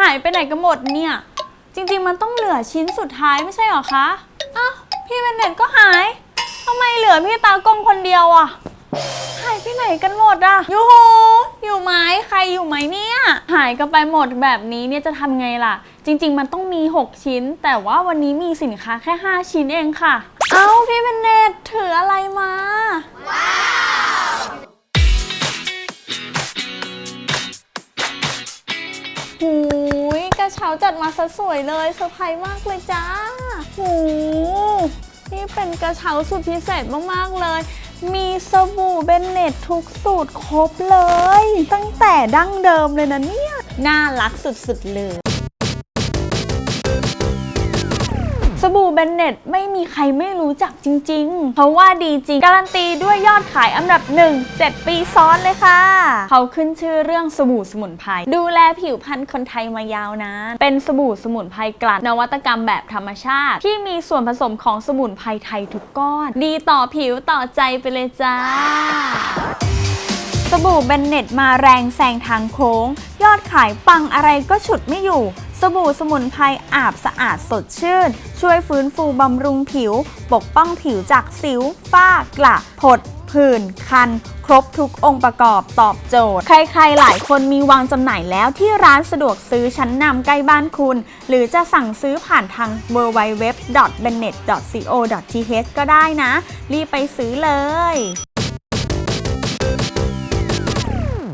หายไปไหนกันหมดเนี่ย จริงๆมันต้องเหลือชิ้นสุดท้ายไม่ใช่หรอคะอ้าวพี่เบนเน็ตก็หายทำไมเหลือพี่ตากล้องคนเดียวอะหายไปไหนกันหมดอะยูหูอยู่ไหมใครอยู่ไหมเนี่ย หายกันไปหมดแบบนี้เนี่ยจะทำไงล่ะ จริง ๆ มันต้องมี 6 ชิ้น แต่ว่าวันนี้มีสินค้าแค่ 5 ชิ้นเองค่ะ เอ้าพี่เบนเน็ตถืออะไรมา หูยกระเช้าจัดมาซะสวยเลยเซอร์ไพรส์มากเลยจ้าหูนี่เป็นกระเช้าสุดพิเศษมากๆเลย มีสบู่เบนเนตทุกสูตรครบเลย ตั้งแต่ดั้งเดิมเลยนะเนี่ย น่ารักสุดๆเลย สบู่เบนเน็ตไม่มีใครไม่รู้จักจริง ๆ เพราะว่าดีจริง การันตีด้วยยอดขายอันดับ 1 7 ปีซ้อนเลยค่ะ เขาขึ้นชื่อเรื่องสบู่สมุนไพรดูแลผิวพรรณคนไทยมายาวนาน เป็นสบู่สมุนไพรกลั่นนวัตกรรมแบบธรรมชาติ ที่มีส่วนผสมของสมุนไพรไทยทุกก้อน ดีต่อผิวต่อใจไปเลยจ้าสบู่เบนเน็ตมาแรงแซงทางโค้ง ยอดขายปังอะไรก็ฉุดไม่อยู่ บู่สมุนไพรอาบสะอาดสดชื่น ช่วยฟื้นฟูบำรุงผิว ปกป้องผิวจากสิว ฝ้ากระผดผื่นคัน ครบทุกองค์ประกอบตอบโจทย์ ใครๆ หลายคนมีวางจำหน่ายแล้วที่ร้านสะดวกซื้อชั้นนำใกล้บ้านคุณ หรือจะสั่งซื้อผ่านทาง www.bennet.co.th ก็ได้นะ รีบไปซื้อเลย